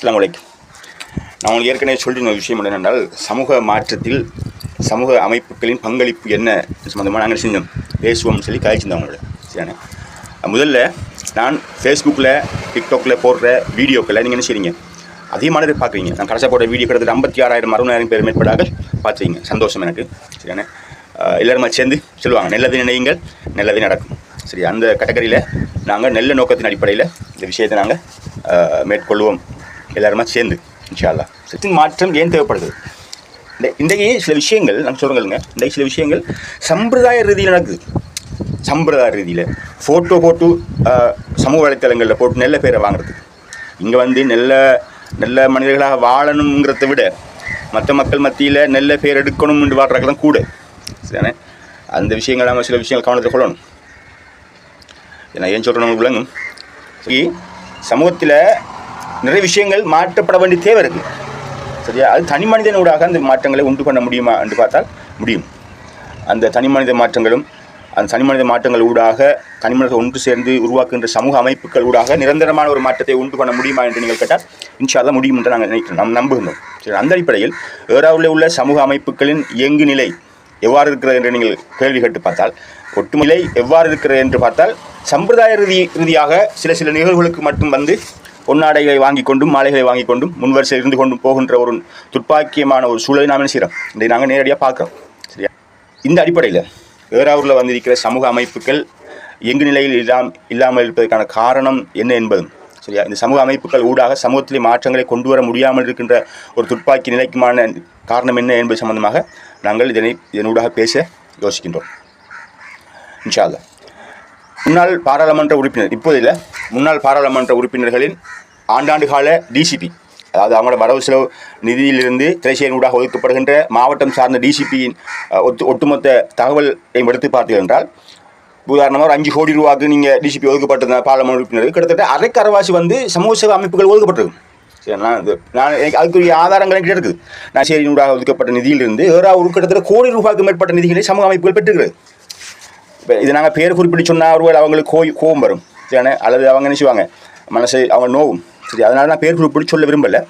அஸ்லாம் வலைக்கம் நான் உங்களுக்கு ஏற்கனவே சொல்லின ஒரு விஷயம் என்னென்றால் சமூக மாற்றத்தில் சமூக அமைப்புகளின் பங்களிப்பு என்ன சம்மந்தமாக நாங்கள் செஞ்சோம் பேசுவோம்னு சொல்லி காய்ச்சிருந்தோம் அவங்களோட. சரியான முதல்ல நான் ஃபேஸ்புக்கில் டிக்டாக்கில் போடுற வீடியோக்களை நீங்கள் என்ன செய்றீங்க? அதிகமான பேர் பார்க்குறீங்க. நான் கடைசியாக போடுற வீடியோ கிட்டத்தட்ட ஐம்பத்தி ஆறாயிரம் அறுபதாயிரம் பேர் மேற்படாக பார்த்துறீங்க. சந்தோஷம் எனக்கு. சரியான அஹ் எல்லாருமா சேர்ந்து சொல்லுவாங்க நல்லது நினையுங்கள் நல்லது நடக்கும். சரி அந்த கேட்டகரியில் நாங்கள் நல்ல நோக்கத்தின் அடிப்படையில் இந்த விஷயத்தை நாங்கள் மேற்கொள்வோம். எல்லாருமா சேர்ந்து இன்ஷால்லா சத்தின் மாற்றம் ஏன் தேவைப்படுது இந்த இன்றைக்கு சில விஷயங்கள் நான் சொல்லுங்கள்ங்க. இன்றைக்கு சில விஷயங்கள் சம்பிரதாய ரீதியில் நடக்குது. சம்பிரதாய ரீதியில் ஃபோட்டோ போட்டு சமூக வலைத்தளங்களில் போட்டு நல்ல பேரை வாங்குறது. இங்கே வந்து நல்ல நல்ல மனிதர்களாக வாழணுங்கிறத விட மற்ற மக்கள் மத்தியில் நல்ல பேர் எடுக்கணும் என்று தான் கூட. சரிதானே? அந்த விஷயங்கள் நம்ம சில விஷயங்கள் கவனத்தை கொள்ளணும். நான் ஏன் சொல்கிறேன் விளங்கும்? சரி சமூகத்தில் நிறைய விஷயங்கள் மாற்றப்பட வேண்டிய தேவை இருக்குது சரியா? அது தனி மனிதனூடாக அந்த மாற்றங்களை உண்டு பண்ண முடியுமா என்று பார்த்தால் முடியும். அந்த தனி மனித மாற்றங்களும் அந்த தனி மனித மாற்றங்கள் ஊடாக தனி மனித ஒன்று சேர்ந்து உருவாக்குகின்ற சமூக அமைப்புகள் ஊடாக நிரந்தரமான ஒரு மாற்றத்தை உண்டு பண்ண முடியுமா என்று நீங்கள் கேட்டால் இன்ஷால்லாம் முடியும் என்று நாங்கள் நினைக்கிறோம். நாம் நம்புகின்றோம். சரி அந்த அடிப்படையில் ஏறாவில் உள்ள சமூக அமைப்புகளின் இயங்கு நிலை எவ்வாறு இருக்கிறது என்று நீங்கள் கேள்வி கேட்டு பார்த்தால் ஒட்டுநிலை எவ்வாறு இருக்கிறது என்று பார்த்தால் சம்பிரதாய ரீதி ரீதியாக சில சில நிகழ்வுகளுக்கு மட்டும் வந்து பொன்னாடைகளை வாங்கி கொண்டும் மாலைகளை வாங்கி கொண்டும் முன்வரிசையில் இருந்து கொண்டும் போகின்ற ஒரு துர்ப்பாக்கியமான ஒரு சூழலை நாம் என்ன செய்கிறோம் இதை நாங்கள் நேரடியாக பார்க்குறோம். சரியா? இந்த அடிப்படையில் ஏறாவூரில் வந்திருக்கிற சமூக அமைப்புகள் எங்கு நிலையில் இல்லாம இல்லாமல் இருப்பதற்கான காரணம் என்ன என்பதும் சரியா? இந்த சமூக அமைப்புகள் ஊடாக சமூகத்திலே மாற்றங்களை கொண்டு வர முடியாமல் இருக்கின்ற ஒரு துப்பாக்கி நிலைக்குமான காரணம் என்ன என்பது சம்பந்தமாக நாங்கள் இதனை இதனூடாக பேச யோசிக்கின்றோம். இன்ஷா முன்னாள் பாராளுமன்ற உறுப்பினர் இப்போதில்லை முன்னாள் பாராளுமன்ற உறுப்பினர்களின் ஆண்டாண்டு கால டிசிபி அதாவது அவங்களோட வரவு செலவு நிதியிலிருந்து திரைச்சேரியூடாக ஒதுக்கப்படுகின்ற மாவட்டம் சார்ந்த டிசிபியின் ஒட்டு ஒட்டுமொத்த தகவல் எடுத்து பார்த்தீர்கள் என்றால் உதாரணமாக ஒரு அஞ்சு கோடி ரூபாய்க்கு நீங்கள் டிசிபி ஒதுக்கப்பட்டிருந்த பாராளுமன்ற உறுப்பினர் கிட்டத்தட்ட அரைக்கு அரைவாசி வந்து சமூக சேவை அமைப்புகள் ஒதுக்கப்பட்டிருக்கும். சரி நான் இது நான் எனக்கு அதுக்குரிய ஆதாரங்கள் என்கிட்ட இருக்குது. நான் சேரியினூடாக ஒதுக்கப்பட்ட நிதியிலிருந்து ஒரு கிட்டத்தட்ட கோடி ரூபாய்க்கு மேற்பட்ட நிதிகளை சமூக அமைப்புகள் பெற்றுக்கிறது இப்போ இது நாங்கள் பேர் குறிப்பிட்டு சொன்னால் ஒருவேளை அவங்களுக்கு கோய் கோபம் வரும். சரியான அல்லது அவங்க என்ன செய்வாங்க மனசை அவங்க நோவும். சரி அதனால நான் பேர் குறிப்பிட்டு சொல்ல விரும்பலை.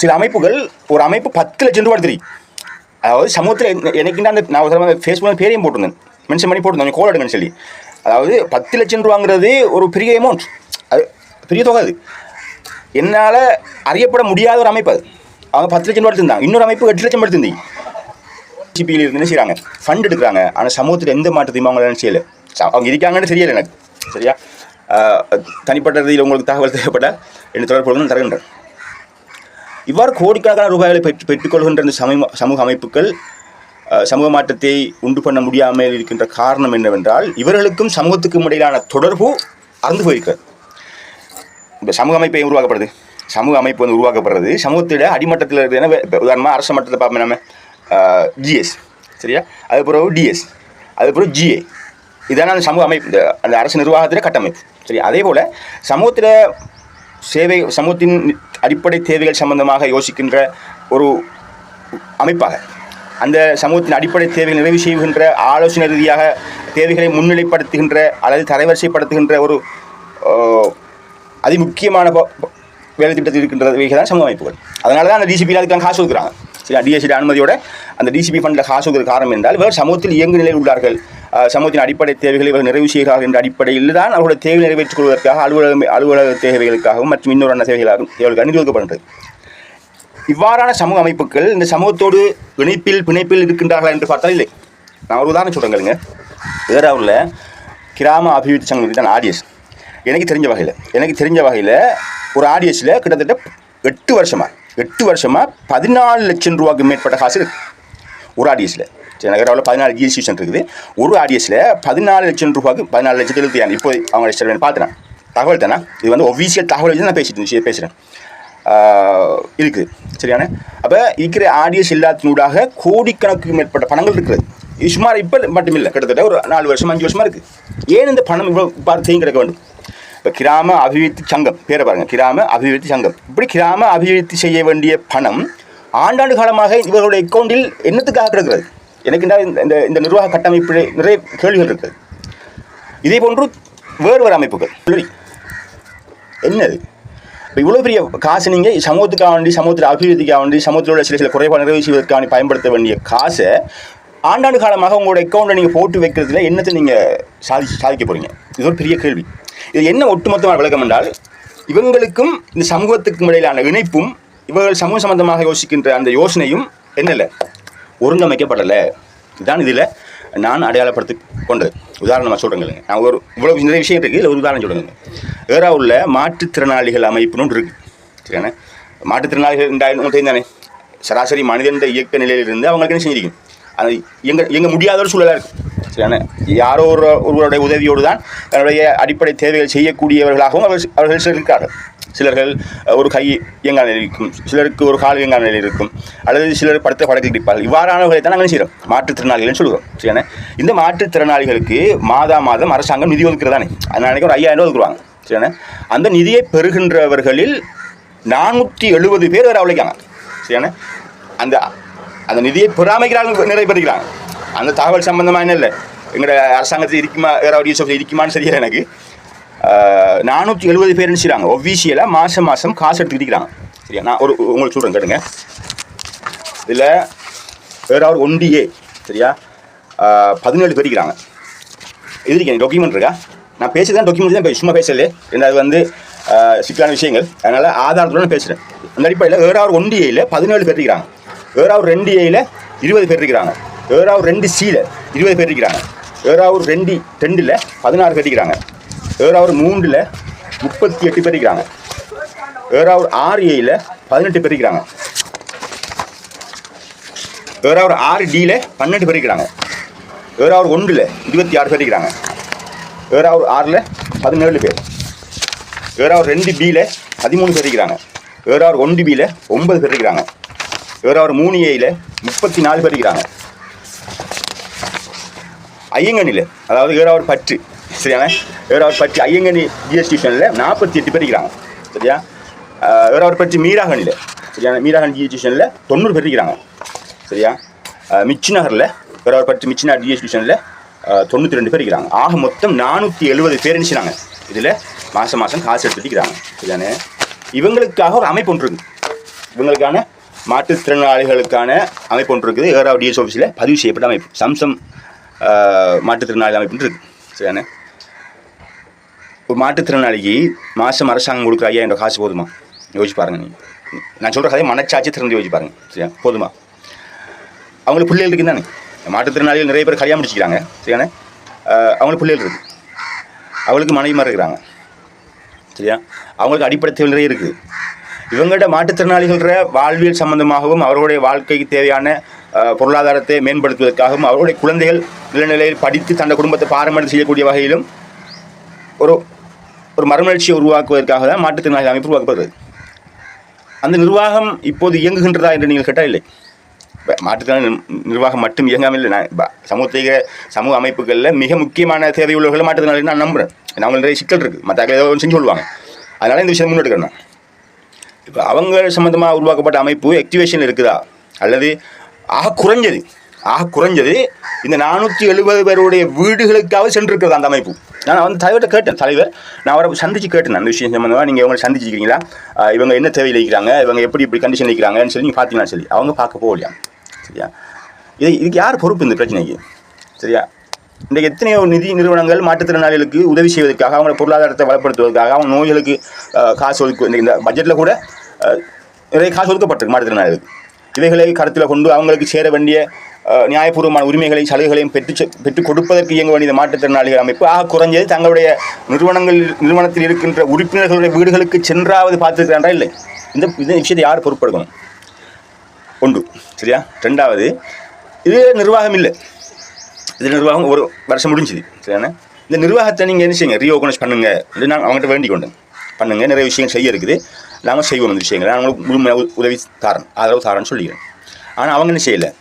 சில அமைப்புகள் ஒரு அமைப்பு பத்து லட்சம் ரூபாய் தெரியும் அதாவது சமூகத்தில் எனக்கு அந்த நான் ஒரு ஃபேஸ்புக்கில் பேரையும் போட்டிருந்தேன். மென்ஷன் பண்ணி போட்டிருந்தேன் கோல் எடுங்கன்னு சொல்லி. அதாவது பத்து லட்சம் ரூபாங்கிறது ஒரு பெரிய அமௌண்ட் அது பெரிய தொகை அது. என்னால் அறியப்பட முடியாத ஒரு அமைப்பு அது. அவங்க பத்து லட்சம் ரூபா எடுத்திருந்தாங்க இன்னொரு அமைப்பு எட்டு லட்சம் எடுத்திருந்தீங்க ஜிபியில் இருந்து என்ன செய்கிறாங்க ஃபண்ட் எடுக்கிறாங்க. ஆனால் சமூகத்தில் எந்த மாற்றத்தையும் அவங்களால செய்யலை அவங்க இருக்காங்கன்னு தெரியலை எனக்கு. சரியா? தனிப்பட்ட ரீதியில் உங்களுக்கு தகவல் தேவைப்பட்டால் என்று தொடர்பு நான் தருகின்றேன். இவ்வாறு கோடிக்கணக்கான ரூபாய்களை பெற்று பெற்றுக்கொள்கின்ற இந்த சமூக சமூக அமைப்புகள் சமூக மாற்றத்தை உண்டு பண்ண முடியாமல் இருக்கின்ற காரணம் என்னவென்றால் இவர்களுக்கும் சமூகத்துக்கும் இடையிலான தொடர்பு அறந்து போயிருக்கிறது. இப்போ சமூக அமைப்பை உருவாக்கப்படுது? சமூக அமைப்பு வந்து உருவாக்கப்படுறது சமூகத்திட அடிமட்டத்தில் இருக்குது ஏன்னா இப்போ உதாரணமாக அரசு மட்டத்தில் பார்ப்போம் நம்ம ஜிஎஸ் சரியா? அது பிறகு டிஎஸ் அது பிறகு ஜிஏ இதான அந்த சமூக அமைப்பு அந்த அரசு நிர்வாகத்தில் கட்டமைப்பு. சரி அதே போல் சமூகத்தில் சேவை சமூகத்தின் அடிப்படை தேவைகள் சம்பந்தமாக யோசிக்கின்ற ஒரு அமைப்பாக அந்த சமூகத்தின் அடிப்படை தேவைகள் நிறைவு செய்கின்ற ஆலோசனை ரீதியாக தேவைகளை முன்னிலைப்படுத்துகின்ற அல்லது தரவரிசைப்படுத்துகின்ற ஒரு அதிமுக்கியமான ப- வேலை திட்டத்தில் இருக்கின்றவைகள் தான் சமூக அமைப்புகள். அதனால தான் அந்த டிசிபியில் அதுக்கு காசு கொடுக்குறாங்க சரி டிஎஸ்சி அனுமதியோட அந்த டிசிபி ஃபண்டில் காசு கொடுக்குற காரணம் என்றால் இவர் சமூகத்தில் இயங்கு நிலையில் உள்ளார்கள் சமூகத்தின் அடிப்படை தேவைகளை இவர்கள் நிறைவு செய்கிறார்கள் என்ற அடிப்படையில் தான் அவர்களுடைய தேவை நிறைவேற்றிக் கொள்வதற்காக அலுவலக அலுவலக தேவைகளுக்காகவும் மற்றும் இன்னொரு அன்ன தேவைகளாகவும் தேவைகளுக்காக நிதி இவ்வாறான சமூக அமைப்புகள் இந்த சமூகத்தோடு இணைப்பில் பிணைப்பில் இருக்கின்றார்களா என்று பார்த்தால் இல்லை. நான் ஒரு உதாரணம் சொல்கிறேங்க உள்ள கிராம அபிவிருத்தி சங்கம் தான் ஆடியஸ் எனக்கு தெரிஞ்ச வகையில் எனக்கு தெரிஞ்ச வகையில் ஒரு ஆடியஸில் கிட்டத்தட்ட எட்டு வருஷமாக எட்டு வருஷமாக பதினாலு லட்சம் ரூபாய்க்கு மேற்பட்ட காசு ஒரு ஆடியஸில் சரி நகராவில் பதினாலு சென்ட் இருக்குது. ஒரு ஆடியஸில் பதினாலு லட்சம் ரூபாய்க்கு பதினாலு லட்சத்தில் எழுத்து இப்போ அவங்க ஸ்டேட்மெண்ட் பார்த்துறேன் தகவல் தானே? இது வந்து ஒஃபீஷியல் தகவல் வச்சு நான் பேசிட்டு பேசுகிறேன் இருக்குது சரியான? அப்போ இருக்கிற ஆடியஸ் எல்லாத்தினூடாக கோடிக்கணக்கு மேற்பட்ட பணங்கள் இருக்கிறது. இது சுமார் இப்போ மட்டும் இல்லை கிட்டத்தட்ட ஒரு நாலு வருஷம் அஞ்சு வருஷமாக இருக்குது ஏன் இந்த பணம் இவ்வளோ பார்த்து கிடைக்க வேண்டும்? இப்போ கிராம அபிவிருத்தி சங்கம் பேரை பாருங்க கிராம அபிவிருத்தி சங்கம். இப்படி கிராம அபிவிருத்தி செய்ய வேண்டிய பணம் ஆண்டாண்டு காலமாக இவர்களுடைய அக்கௌண்டில் என்னத்துக்காக கிடக்கிறது? எனக்கு இந்த இந்த இந்த நிர்வாக கட்டமைப்பில் நிறைய கேள்விகள் இருக்குது இதே போன்று வேறு வேறு அமைப்புகள். சரி என்னது? இப்போ இவ்வளோ பெரிய காசு நீங்கள் சமூகத்துக்காக வேண்டி சமூகத்தில் அபிவிருத்திக்காக வேண்டி சமூகத்தில் உள்ள சில சில குறைபாடு நிறைவு செய்வதற்காக பயன்படுத்த வேண்டிய காசை ஆண்டாண்டு காலமாக உங்களோட அக்கௌண்ட்டை நீங்கள் போட்டு வைக்கிறதுல என்னத்தை நீங்கள் சாதி சாதிக்க போகிறீங்க இது ஒரு பெரிய கேள்வி. இது என்ன ஒட்டுமொத்தமான விளக்கம் என்றால் இவங்களுக்கும் இந்த சமூகத்துக்கும் இடையிலான இணைப்பும் இவர்கள் சமூக சம்பந்தமாக யோசிக்கின்ற அந்த யோசனையும் என்னல? ஒருங்கமைக்கப்படலை. இதுதான் இதில் நான் அடையாளப்படுத்தி கொண்டது. உதாரணமாக சொல்கிறேங்க நான் ஒரு இவ்வளோ நிறைய விஷயம் இருக்குது இல்லை ஒரு உதாரணம் சொல்லுங்க உள்ள மாற்றுத்திறனாளிகள் அமைப்புன்னு இருக்குது சரியான மாற்றுத்திறனாளிகள் ரெண்டாயிரம் தானே? சராசரி மனிதன் இயக்க நிலையிலிருந்து அவங்களுக்கு என்ன செஞ்சிருக்கும்? அது எங்கள் எங்கள் முடியாத ஒரு சூழலாக இருக்குது சரியான யாரோ ஒரு ஒருவருடைய உதவியோடு தான் தன்னுடைய அடிப்படை தேவைகள் செய்யக்கூடியவர்களாகவும் அவர்கள் அவர்கள் இருக்கார்கள் சிலர்கள் ஒரு கை இயங்காத நிலையில் இருக்கும். சிலருக்கு ஒரு கால் இயங்காத நிலையில் இருக்கும். அல்லது சிலர் படுத்த படத்தில் இருப்பார்கள் இவ்வாறானவர்களை தான் நாங்கள் செய்கிறோம் மாற்றுத்திறனாளிகள்னு சொல்லுவோம் சரியான இந்த மாற்றுத்திறனாளிகளுக்கு மாதா மாதம் அரசாங்கம் நிதி ஒதுக்குறதானே? அதனால அன்றைக்கி ஒரு ஐயாயிரம் ரூபா ஒதுக்குவாங்க. சரியான அந்த நிதியை பெறுகின்றவர்களில் நானூற்றி எழுபது பேர் வேறு அவளைக்காங்க சரியான அந்த அந்த நிதியை பெறாமைக்கிறார்கள் நிறைய பெறுகிறாங்க அந்த தகவல் சம்பந்தமாக என்ன இல்லை? எங்களோட அரசாங்கத்தில் இருக்குமா? வேறு யூஸ் இருக்குமான்னு சரியா எனக்கு. நானூற்றி எழுபது பேர் செய்கிறாங்க ஒவ்வீஷியலாக மாதம் மாதம் காசு எடுத்துக்கிட்டிருக்கிறாங்க சரியா? நான் ஒரு உங்களுக்கு சொல்கிறேன் கேட்டுங்க இதில் வேற ஒரு ஒண்டியே சரியா? பதினேழு பேர் இருக்கிறாங்க இது இருக்கேன் டாக்குமெண்ட் இருக்கா? நான் பேசுறது தான் டாக்குமெண்ட் தான் பேச- சும்மா பேசல. அது வந்து சிக்கலான விஷயங்கள். அதனால் ஆதாரத்துடன் பேசுகிறேன் அந்த அடிப்படையில் ஏறாவது ஒன்று ஏயில் பதினேழு பேர் இருக்கிறாங்க ஏறாவது ரெண்டு ஏயில் இருபது பேர் இருக்கிறாங்க ஏறாவது ரெண்டு சியில் இருபது பேர் இருக்கிறாங்க ஏறாவது ரெண்டு ரெண்டில் பதினாறு பேர் இருக்கிறாங்க ஏறாவது மூன்றில் முப்பத்தி எட்டு பேர் இருக்கிறாங்க. ஏறாவது ஆறு ஏயில் பதினெட்டு பேர் இருக்கிறாங்க. ஏறாவது ஆறு டியில் பன்னெண்டு பேர் இருக்கிறாங்க. ஏறாவது ஒன்றில் இருபத்தி ஆறு பேர் இருக்கிறாங்க. ஏறாவது ஆறில் பதினேழு பேர். ஏறாவது ரெண்டு பியில் பதிமூணு பேர் இருக்கிறாங்க. ஏறாவது ஒன்று பியில் ஒன்பது பேர் இருக்கிறாங்க. ஏறாவது மூணு ஏயில் முப்பத்தி நாலு பேர் இருக்கிறாங்க. ஐயங்கனில் அதாவது ஏறாவது பற்று. சரியான ஏறாவது பற்றி ஐயங்கனி ஜிஎஸ்டி ஸ்டேஷனில் நாற்பத்தி எட்டு பேர் இருக்கிறாங்க. சரியா? ஆஹ் ஏறாவது மீராகனில் சரியான மீராகன் ஜிஎஸ்டி ஸ்டேஷனில் தொண்ணூறு பேர் இருக்கிறாங்க. சரியா? மிச்சி நகரில் ஏறாவது பற்றி மிச்சி நகர் ஜிஎஸ்டி ஸ்டேஷனில் தொண்ணூற்றி ரெண்டு பேர் இருக்கிறாங்க. ஆக மொத்தம் நானூற்றி எழுபது பேர் நினச்சினாங்க இதில் மாதம் மாதம் காசு எடுத்துக்கிறாங்க சரிதானே இவங்களுக்காக ஒரு அமைப்பு ஒன்று இருக்குது இவங்களுக்கான மாற்றுத்திறனாளிகளுக்கான அமைப்பு ஒன்று இருக்குது. ஏராவ் டிஎஸ் ஆஃபீஸில் பதிவு செய்யப்பட்ட அமைப்பு. சம்சம் மாற்றுத்திறனாளி அமைப்புன்னு இருக்குது சரிதானே ஒரு மாற்றுத்திறனாளிக்கு மாதம் அரசாங்கம் கொடுக்குற ஐயா ரூபாய் காசு போதுமா? யோசிச்சு பாருங்கள் நீங்கள் நான் சொல்கிற கதையை மனச்சாட்சி திறந்து யோசிச்சு பாருங்க. சரியா? போதுமா? அவங்களுக்கு பிள்ளைகள் இருக்குது தானே? மாற்றுத்திறனாளிகள் நிறைய பேர் கல்யாணம் முடிச்சுக்கிறாங்க. சரியானே அவங்களுக்கு பிள்ளைகள் இருக்குது அவங்களுக்கு மனைவிமார் இருக்கிறாங்க. சரியா? அவங்களுக்கு அடிப்படை தேவை நிறைய இருக்குது இவங்கள்ட்ட மாற்றுத்திறனாளிகள வாழ்வியல் சம்பந்தமாகவும் அவர்களுடைய வாழ்க்கைக்கு தேவையான பொருளாதாரத்தை மேம்படுத்துவதற்காகவும் அவருடைய குழந்தைகள் நிலநிலையில் படித்து தன்னுடைய குடும்பத்தை பாரம்பரியம் செய்யக்கூடிய வகையிலும் ஒரு ஒரு மறுமலர்ச்சியை உருவாக்குவதற்காக தான் மாற்றுத்திறனாளி அமைப்பு உருவாக்கப்படுகிறது. அந்த நிர்வாகம் இப்போது இயங்குகின்றதா என்று நீங்கள் கேட்டால் இல்லை. மாற்றுத்திறனாளி நிர்வாகம் மட்டும் இயங்காமல் இல்லை. நான் இப்ப சமூக சமூக அமைப்புகளில் மிக முக்கியமான தேவையுள்ளவர்கள் மாற்றுத்திறனாளி நான் நம்புகிறேன் நம்ம நிறைய சிக்கல் இருக்குது மற்ற ஏதோ ஒன்று செஞ்சு சொல்லுவாங்க. அதனால் இந்த விஷயம் முன்னெடுக்கிறேன் நான். இப்போ அவங்க சம்மந்தமாக உருவாக்கப்பட்ட அமைப்பு ஆக்டிவேஷன் இருக்குதா? அல்லது ஆக குறைஞ்சது ஆக குறைஞ்சது இந்த நானூற்றி எழுபது பேருடைய வீடுகளுக்காக சென்றிருக்கிறது அந்த அமைப்பு? நான் வந்து தலைவர்கிட்ட கேட்டேன் தலைவர். நான் அவரை சந்திச்சு கேட்டேன் அந்த விஷயம் சம்மந்தமாக நீங்கள் இவங்களை சந்திச்சிருக்கீங்களா? இவங்க என்ன தேவையில் இருக்கிறாங்க? இவங்க எப்படி இப்படி கண்டிஷன் இருக்கிறாங்கன்னு சொல்லி நீங்கள் பார்த்தீங்கன்னா சொல்லி அவங்க பார்க்க போகலையா? சரியா? இது இதுக்கு யார் பொறுப்பு இந்த பிரச்சனைக்கு? சரியா? இன்றைக்கு எத்தனையோ நிதி நிறுவனங்கள் மாற்றுத்திறனாளிகளுக்கு உதவி செய்வதற்காக அவங்க பொருளாதாரத்தை வளப்படுத்துவதற்காக அவங்க நோய்களுக்கு காசு ஒதுக்கு இந்த- இந்த பட்ஜெட்டில் கூட நிறைய காசு ஒதுக்கப்பட்டிருக்கு மாற்றுத்திறனாளிகளுக்கு. இவைகளை கருத்தில் கொண்டு அவங்களுக்கு சேர வேண்டிய நியாயபூர்வமான உரிமைகளையும் சலுகைகளையும் பெற்று செ- பெற்றுக் கொடுப்பதற்கு இயங்க வேண்டிய மாற்றுத்திறனாளிகள் அமைப்பு. ஆக குறைஞ்சது தங்களுடைய நிறுவனங்கள் நிறுவனத்தில் இருக்கின்ற உறுப்பினர்களுடைய வீடுகளுக்கு சென்றாவது பார்த்துருக்கிறான்றா இல்லை. இந்த இந்த விஷயத்தை யார் பொறுப்பெடுக்கணும் ஒன்று சரியா? ரெண்டாவது இது நிர்வாகம் இல்லை. இது நிர்வாகம் ஒரு வருஷம் முடிஞ்சுது சரியான இந்த நிர்வாகத்தை நீங்கள் என்ன செய்யுங்க? ரீஓகனஸ் பண்ணுங்க. அப்படின்னு நான் அவங்ககிட்ட வேண்டிக் கொண்டேன். பண்ணுங்க. நிறைய விஷயங்கள் செய்ய இருக்குது. நாங்கள் செய்வோம் இந்த விஷயங்களை. நான் உங்களுக்கு முழுமையாக உ- உதவி தாரன் ஆதரவு தாரன்னு சொல்லிக்கிறேன். ஆனால் அவங்க என்ன செய்யலை?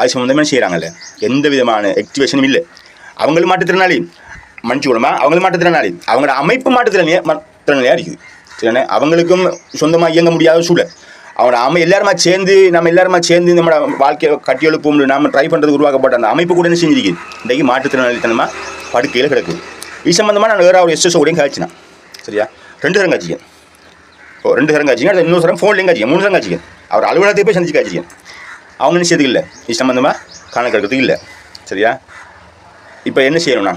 அது சம்மந்தமாக செய்கிறாங்கல்ல எந்த விதமான எக்டிவேஷனும் இல்லை. அவங்களும் மாற்றுத்திறனாளி மன்னிச்சு கொடுமா அவங்களும் மாற்றுத்திறனாளி. அவங்களோட அமைப்பு மாற்றுத்திறனாளியாக மாற்றுத்திறனாளியாக இருக்குது. சரிண்ணே அவங்களுக்கும் சொந்தமாக இயங்க முடியாத சூழல். அவங்க அமை எல்லாருமா சேர்ந்து நம்ம எல்லாருமா சேர்ந்து நம்மளோட வாழ்க்கையை கட்டி எழுப்போம் நம்ம ட்ரை பண்ணுறது உருவாக்கப்பட்ட அந்த அமைப்பு கூட என்ன செஞ்சிருக்கு? இன்றைக்கு மாற்றுத்திறனாளித்தனமாக படுக்கையில் கிடக்குது இது சம்மந்தமாக நான் வேறு ஒரு எஸ்எஸ்ஓ கூடயும் காய்ச்சினேன் சரியா? ரெண்டு தரம் காய்ச்சிக்கேன் ஓ ரெண்டு தரம் காய்ச்சிங்க அல்லது இன்னொரு தரம் ஃபோன்லேயும் காய்ச்சிங்க மூணு தரம் காய்ச்சிக்கேன் அவர் அலுவலகத்தை போய் சந்திச்சு காய்ச்சிக்கேன் அவங்க என்ன செய்யறதுக்கு இல்லை? இது சம்மந்தமாக கணக்கு எடுக்கிறதுக்கு இல்லை. சரியா? இப்போ என்ன செய்யணும்னா